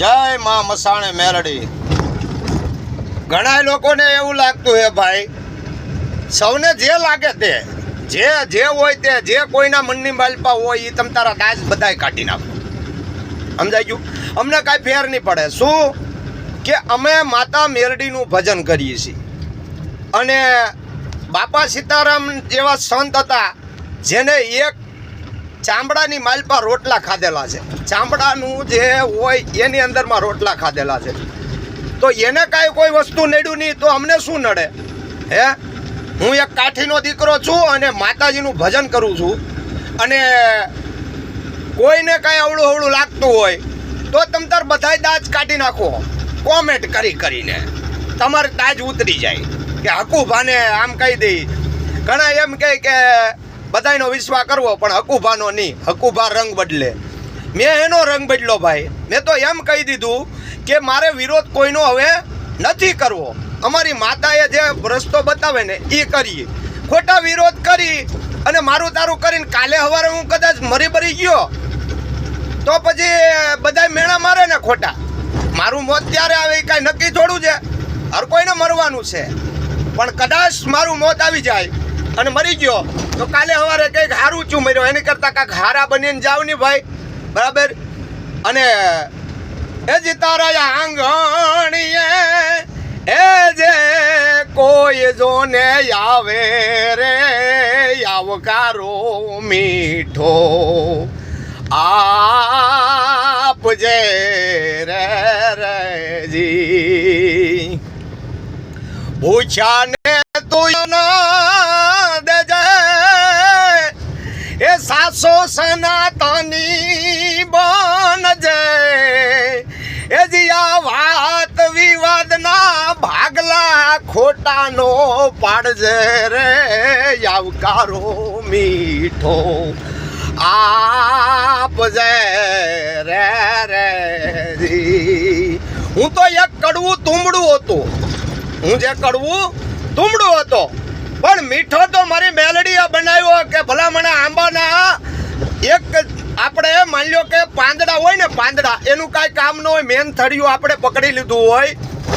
જય માં મસાણે મેરડી ઘણા લોકોને એવું લાગતું હે ભાઈ, સૌને જે લાગે તે, જે જે હોય તે, જે કોઈના મનની માલપા હોય એ તમે તારા દાસ બધાય કાઢી નાખો. સમજાઈ ગયું? અમને કાંઈ ફેર નહીં પડે. શું? કે અમે માતા મેરડીનું ભજન કરીએ છીએ. અને બાપા સીતારામ જેવા સંત હતા, જેને એક ચામડાની માલપા રોટલા ખાધેલા છે. ચામડાનું જે હોય એની અંદરમાં રોટલા ખાધેલા છે. તો એને કાંઈ કોઈ વસ્તુ નડ્યું નહીં, તો અમને શું નડે? હે? હું એક કાઠીનો દીકરો છું અને માતાજીનું ભજન કરું છું. અને કોઈને કાંઈ અવળું અવળું લાગતું હોય, તો તમ તાર બધાય દાજ કાઢી નાખો. કોમેન્ટ કરી કરીને. તમારે દાજ ઉતરી જાય. કે હકુભાને આમ કહી દઈ. ઘણા એમ કહે કે બધાયનો વિશ્વાસ કરવો, પણ હકુભાનો નહીં. હકુભા રંગ બદલે. મેં એનો રંગ બદલો ભાઈ. મેં તો એમ કહી દીધું કે મારે વિરોધ કોઈનો હવે નથી કરવો. અમારી માતાએ જે રસ્તો બતાવે ને એ કરીએ. ખોટા વિરોધ કરી અને મારું તારું કરીને કાલે સવારે હું કદાચ મરી ભરી ગયો, તો પછી બધા મેણા મારે ને ખોટા. મારું મોત ત્યારે આવે એ કાંઈ નક્કી થોડું છે. હર કોઈને મરવાનું છે. પણ કદાચ મારું મોત આવી જાય અને મરી ગયો તો કાલે સવારે કંઈક હારું છું મર્યો. એની કરતાં કાંઈક હારા બનીને જાવ ને ભાઈ. બરાબર? અને એ જ તારા આંગણીએ, એ જે કોઈ જોને આવે રે, આવકારો મીઠો. આપજે રે રેજી પૂછાને તું ના સનાતની બનજે એ જીયા વાત વિવાદના ભાગલા ખોટાનો પાડજે રે આવકારો મીઠો. આપજે રે રે હું તો એક કડવું તુંબડું હતું. હું જે કડવું તુંબડું હતો. પણ મીઠો તો મારી મેલડીએ બનાવ્યો કે ભલા મને આંબાના એક આપણે માની લો કે પાંદડા હોય ને પાંદડા, એનું કાંઈ કામ ન હોય મેન થળિયું આપણે પકડી લીધું હોય,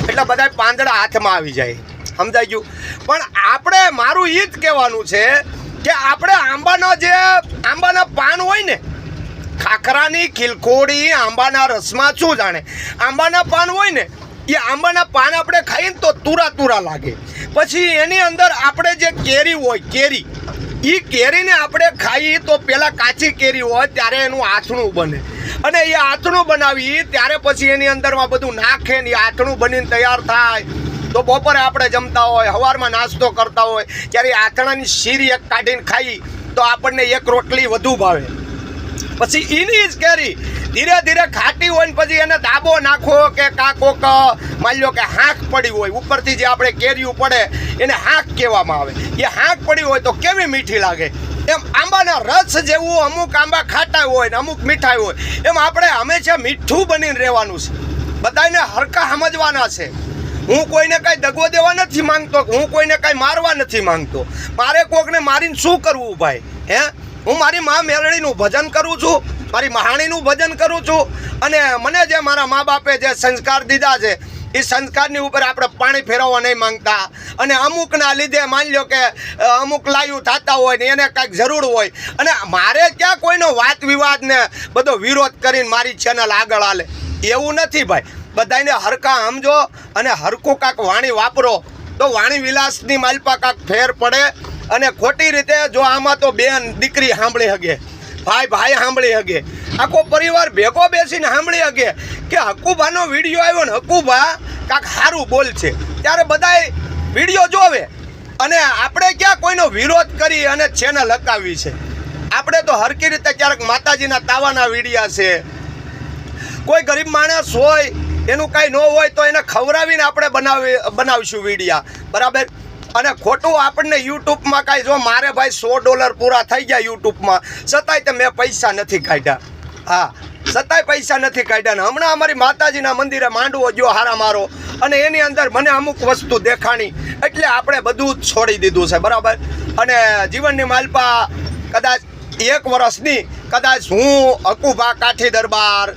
એટલે બધા પાંદડા હાથમાં આવી જાય. સમજાઈ ગયું? પણ આપણે મારું એ જ કહેવાનું છે કે આપણે આંબાના જે, આંબાના પાન હોય ને, ખાખરાની, ખિલખોડી, આંબાના રસમાં શું જાણે? આંબાના પાન હોય ને, એ આંબાના પાન આપણે ખાઈએ ને તો તુરા તુરા લાગે. પછી એની અંદર આપણે જે કેરી હોય, કેરી એ કેરીને આપણે ખાઈએ તો પહેલાં કાચી કેરી હોય ત્યારે એનું આથણું બને. અને એ આથણું બનાવી ત્યારે પછી એની અંદરમાં બધું નાખે ને એ આથણું બનીને તૈયાર થાય. તો બપોરે આપણે જમતા હોય સવારમાં નાસ્તો કરતા હોય, ત્યારે આથણાની શીરી એક કાઢીને ખાઈ, તો આપણને એક રોટલી વધુ ભાવે. પછી એની જ કેરી ધીરે ધીરે ખાટી હોય ને પછી એને દાબો નાખો કે કા કોક માની લો કે હાંક પડી હોય, ઉપરથી જે આપણે કેરીયું પડે, એને હાંક કહેવામાં આવે. એ હાંક પડી હોય તો કેવી મીઠી લાગે? એમ આંબાના રસ જેવું અમુક આંબા ખાટા હોય ને અમુક મીઠાઈ હોય, એમ આપણે હંમેશા મીઠું બનીને રહેવાનું છે. બધાને હરકા સમજવાના છે. હું કોઈને કાંઈ દગો દેવા નથી માંગતો, હું કોઈને કાંઈ મારવા નથી માંગતો. મારે કોકને મારીને શું કરવું ભાઈ? હે? હું મારી મા મેલડીનું ભજન કરું છું? મારી મહાણીનું ભજન કરું છું અને મને જે મારા મા બાપે જે સંસ્કાર દીધા છે, એ સંસ્કારની ઉપર આપણે પાણી ફેરવવા નહીં માંગતા. અને અમુકના લીધે માની લો કે અમુક લાયું થતા હોય ને એને કાંઈક જરૂર હોય. અને મારે ક્યાં કોઈનો વાત વિવાદને બધો વિરોધ કરીને મારી ચેનલ આગળ હાલે? એવું નથી ભાઈ. બધાને હરકા સમજો અને હરકું કાંક વાણી વાપરો. તો વાણી વિલાસની માલપા કાંક ફેર પડે અને ખોટી રીતે જો આમાં તો બેન દીકરી સાંભળી હગે. ભાઈ ભાઈ સાંભળી શકે આખો પરિવાર ભેગો બેસીને સાંભળી શકે કે હકુભાનો વીડિયો આવ્યો ને હકુભા કાંક સારું બોલ છે. ત્યારે બધાય વીડિયો જોવે અને આપણે ક્યાં કોઈનો વિરોધ કરી અને ચેનલ હકાવી છે. આપણે તો હરકી રીતે ક્યારેક માતાજીના તાવાના વીડિયા છે. કોઈ ગરીબ માણસ હોય, એનું કાંઈ ન હોય તો એને ખવડાવીને આપણે બનાવી, બનાવીશું વીડિયા. બરાબર? અને ખોટું આપણને યુટ્યુબમાં કાંઈ જો મારે ભાઈ સો ડોલર પૂરા થઈ ગયા યુટ્યુબમાં, છતાંય તે મેં પૈસા નથી કાઢ્યા. હા, છતાંય પૈસા નથી કાઢ્યા ને હમણાં અમારી માતાજીના મંદિરે માંડવો ગયો હારા મારો. અને એની અંદર મને અમુક વસ્તુ દેખાણી. એટલે આપણે બધું છોડી દીધું છે, બરાબર? અને જીવનની માલપા કદાચ એક વર્ષની કદાચ હું હકુભા કાઠી દરબાર,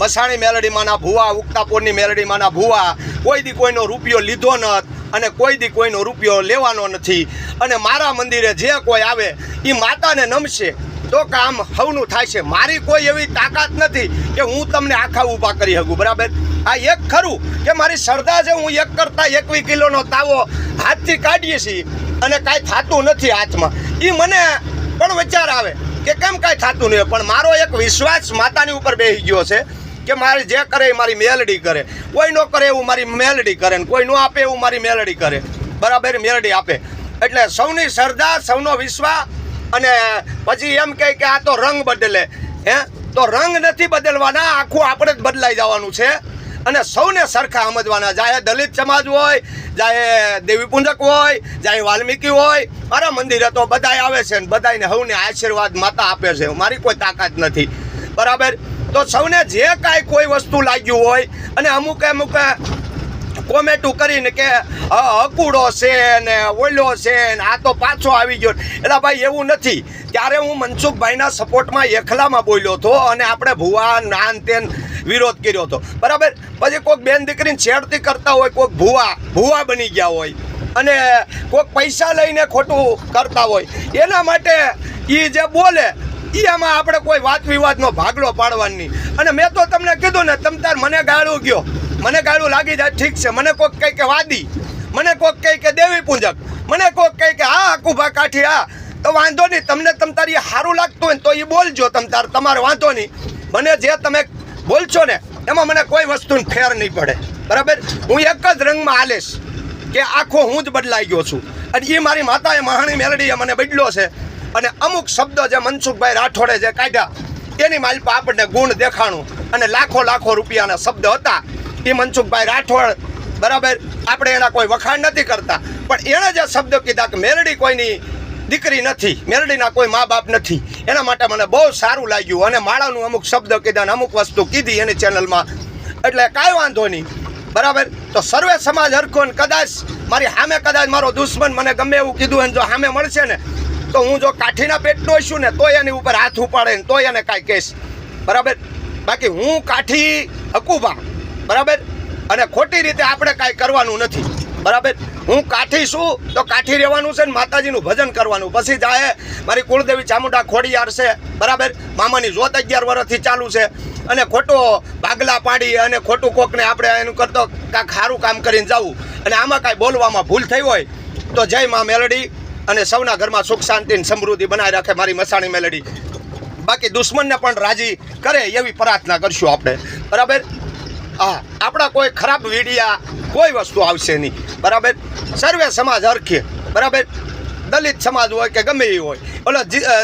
મસાણી મેલડીમાંના ભૂવા ઉક્તાપોરની મેલડીમાંના ભૂવા, કોઈ દી કોઈનો રૂપિયો લીધો નત અને કોઈ દી કોઈનો રૂપિયો લેવાનો નથી. અને મારા મંદિરે જે કોઈ આવે એ માતાને નમશે. તો કામ હવનું થાય છે. મારી કોઈ એવી તાકાત નથી કે હું તમને આખા ઊભા કરી શકું. બરાબર? આ એક ખરું કે મારી શ્રદ્ધા છે, હું એક કરતા એકવી કિલોનો તાવો હાથથી કાઢીએ છીએ અને કાંઈ થતું નથી હાથમાં. એ મને પણ વિચાર આવે કે કેમ કાંઈ થતું નહીં પણ મારો એક વિશ્વાસ માતાની ઉપર બેસી ગયો છે કે મારે જે કરે એ મારી મેલડી કરે. કોઈ નો કરે એવું મારી મેલડી કરે ને કોઈ નો આપે એવું મારી મેલડી કરે. બરાબર, મેલડી આપે. એટલે સૌની શ્રદ્ધા, સૌનો વિશ્વાસ અને પછી એમ કહે કે આ તો રંગ બદલે. હે? તો રંગ નથી બદલવાના, આખું આપણે જ બદલાઈ જવાનું છે. અને સૌને સરખા સમજવાના. ચાહે દલિત સમાજ હોય ચાહે દેવી પૂંજક હોય ચાહે વાલ્મીકી હોય મારા મંદિરે તો બધાય આવે છે ને બધાને હવને આશીર્વાદ માતા આપે છે. મારી કોઈ તાકાત નથી. બરાબર? તો સૌને જે કાંઈ કોઈ વસ્તુ લાગ્યું હોય અને અમુક અમુક કોમેટું કરીને કે હ, હકુડો છે ને ઓલ્યો છે ને આ તો પાછો આવી ગયો. એટલે ભાઈ એવું નથી. ત્યારે હું મનસુખભાઈના સપોર્ટમાં એકલામાં બોલ્યો હતો અને આપણે ભુવા નાન તેન વિરોધ કર્યો હતો. બરાબર? પછી કોઈક બેન દીકરીને છેડતી કરતા હોય કોઈક ભુવા ભુવા બની ગયા હોય અને કોઈક પૈસા લઈને ખોટું કરતા હોય. એના માટે એ જે બોલે ઈ આમાં આપણે કોઈ વાત વિવાદનો ભાગલો પાડવાની અને મેં તો તમને કીધું ને, તમ તાર મને ગાળું ગયો. મને ગાળું લાગી જાય, ઠીક છે. મને કોઈક કહે કે વાદી. મને કોઈક કહે કે દેવી પૂજક. મને કોઈક કહે કે, હા, કુભા કાઠી, હા. તો વાંધો નહીં, તમને તમ તારી સારું લાગતું હોય તો એ બોલજો તમ તાર, તમારે વાંધો નહીં. મને જે તમે બોલશો ને, એમાં મને કોઈ વસ્તુની ફેર નહીં પડે. બરાબર? હું એક જ રંગમાં હાલીશ કે આખો હું જ બદલાઈ ગયો છું. અને એ મારી માતાએ મહાણી મેલડીએ મને બદલ્યો છે. અને અમુક શબ્દો જે મનસુખભાઈ રાઠોડે જે કાઢ્યા એની માલપા આપણને ગુણ દેખાણું. અને લાખો લાખો રૂપિયાના શબ્દ હતા. એ મનસુખભાઈ રાઠોડ, બરાબર, આપણે એના કોઈ વખાણ નથી કરતા. પણ એણે જે શબ્દ કીધા કે મેરડી કોઈની દીકરી નથી, મેરડીના કોઈ મા બાપ નથી, એના માટે મને બહુ સારું લાગ્યું. અને માળાનું અમુક શબ્દ કીધા અને અમુક વસ્તુ કીધી એની ચેનલમાં. એટલે કાંઈ વાંધો નહીં. બરાબર? તો સર્વે સમાજ હરખો ને કદાચ મારી સામે કદાચ મારો દુશ્મન મને ગમે એવું કીધું અને જો સામે મળશે ને. તો હું જો કાઠીના પેટનો છું ને તોય એની ઉપર હાથ ઉપાડે ને તોય એને કાંઈ કહીશ. બરાબર? બાકી હું કાઠી હકુભા. બરાબર? અને ખોટી રીતે આપણે કાંઈ કરવાનું નથી. બરાબર? હું કાઠી છું તો કાઠી રહેવાનું છે ને માતાજીનું ભજન કરવાનું. પછી જાય મારી કુળદેવી ચામુંડા ખોડિયાર છે. બરાબર? મામાની જોત અગિયાર વર્ષથી ચાલુ છે. અને ખોટો ભાગલા પાડી અને ખોટું કોકને આપણે એનું કરતો કાંઈક સારું કામ કરીને જવું. અને આમાં કાંઈ બોલવામાં ભૂલ થઈ હોય તો જય મા મેલડી. અને સૌના ઘરમાં સુખ, શાંતિ સમૃદ્ધિ બનાવી રાખે મારી મસાણી મેલડી. બાકી દુશ્મનને પણ રાજી કરે એવી પ્રાર્થના કરશું આપણે. બરાબર? હા, આપણા કોઈ ખરાબ વીડિયા, કોઈ વસ્તુ આવશે નહીં. બરાબર? સર્વે સમાજ હરખે. બરાબર? દલિત સમાજ હોય કે ગમે એ હોય. ઓલો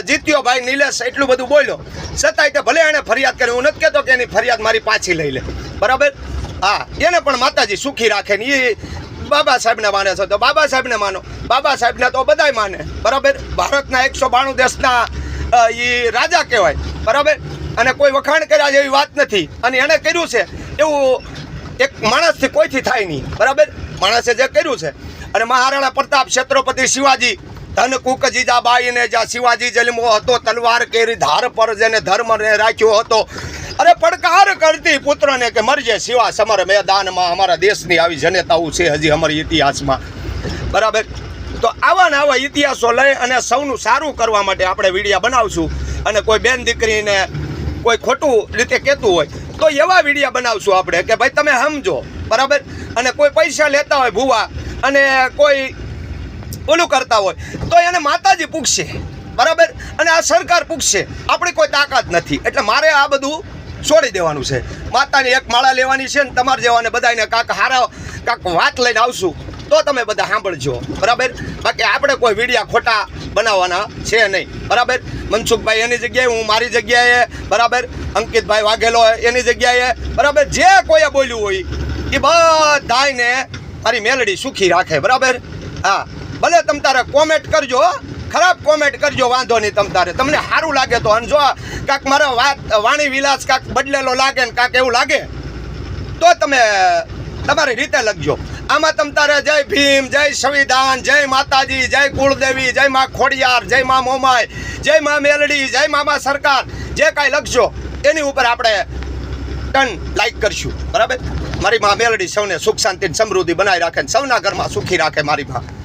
જીત્યો ભાઈ નિલેશ, એટલું બધું બોલ્યો. છતાંય તે ભલે એણે ફરિયાદ કરી, હું નથી કહેતો કે એની ફરિયાદ મારી પાછી લઈ લે. બરાબર? હા, એને પણ માતાજી સુખી રાખે ને એ બાબા સાહેબને માને છે. તો બાબા સાહેબને માનો. બાબા સાહેબને તો બધાય માને. બરાબર? ભારતના એકસો બાણું દેશના એ રાજા કહેવાય. બરાબર? અને કોઈ વખાણ કર્યા જેવી વાત નથી. અને એણે કર્યું છે. એવું એક માણસથી કોઈથી થાય નહીં. બરાબર? માણસે જે કર્યું છે. અને મહારાણા પ્રતાપ છત્રપતિ શિવાજી, ધન કુક જીજાબાઈને જ્યાં શિવાજી જન્મો હતો, તલવાર કેરી ધાર પર જેને ધર્મને રાખ્યો હતો અરે પડકાર કરતી પુત્રને કે મરજે સિવા સમર મેદાનમાં અમારા દેશની આવી જનેતાઓ છે હજી અમારી ઇતિહાસમાં. બરાબર? તો આવા ને આવા ઇતિહાસો લઈ અને સૌનું સારું કરવા માટે આપણે વિડીયા બનાવશું અને કોઈ બેન દીકરીને કોઈ ખોટું રીતે કહેતું હોય તો એવા વિડીયા બનાવશું આપણે કે ભાઈ તમે સમજો, બરાબર? અને કોઈ પૈસા લેતા હોય ભૂવા અને કોઈ ઓલું કરતા હોય તો એને માતાજી પૂછશે, બરાબર? અને આ સરકાર પૂછશે. આપણી કોઈ તાકાત નથી. એટલે મારે આ બધું છોડી દેવાનું છે. માતાની એક માળા લેવાની છે ને તમારે જેવાને બધાને કાંક હારા, કાંક વાત લઈને આવશું, તો તમે બધા સાંભળજો. બરાબર? બાકી આપણે કોઈ વિડીયા ખોટા બનાવવાના છે નહીં. બરાબર? મનસુખભાઈ એની જગ્યાએ, હું મારી જગ્યાએ, બરાબર? અંકિતભાઈ વાઘેલો એની જગ્યાએ, બરાબર? જે કોઈએ બોલ્યું હોય એ બધાને મારી મેલડી સુખી રાખે. બરાબર? હા. ભલે તમે તારે કોમેન્ટ કરજો. ખરાબ કોમેન્ટ કરજો, વાંધો નહીં તમ તારે. તમને સારું લાગે તો અને જો કાંક મારો વાત, વાણી વિલાસ કાંક બદલેલો લાગે ને કાંક એવું લાગે, તો તમે, તમારી રીતે લખજો. આમાં તમ તારે જય ભીમ, જય સંવિધાન, જય માતાજી, જય કુળદેવી, જય મા ખોડિયાર, જય મા મોમાય જય મા મેલડી, જય મામા સરકાર, જે કાંઈ લખશો એની ઉપર આપણે ટન લાઈક કરશું. બરાબર? મારી માં મેલડી સૌને સુખ શાંતિ સમૃદ્ધિ બનાવી રાખે સૌના ઘરમાં સુખી રાખે મારી માં.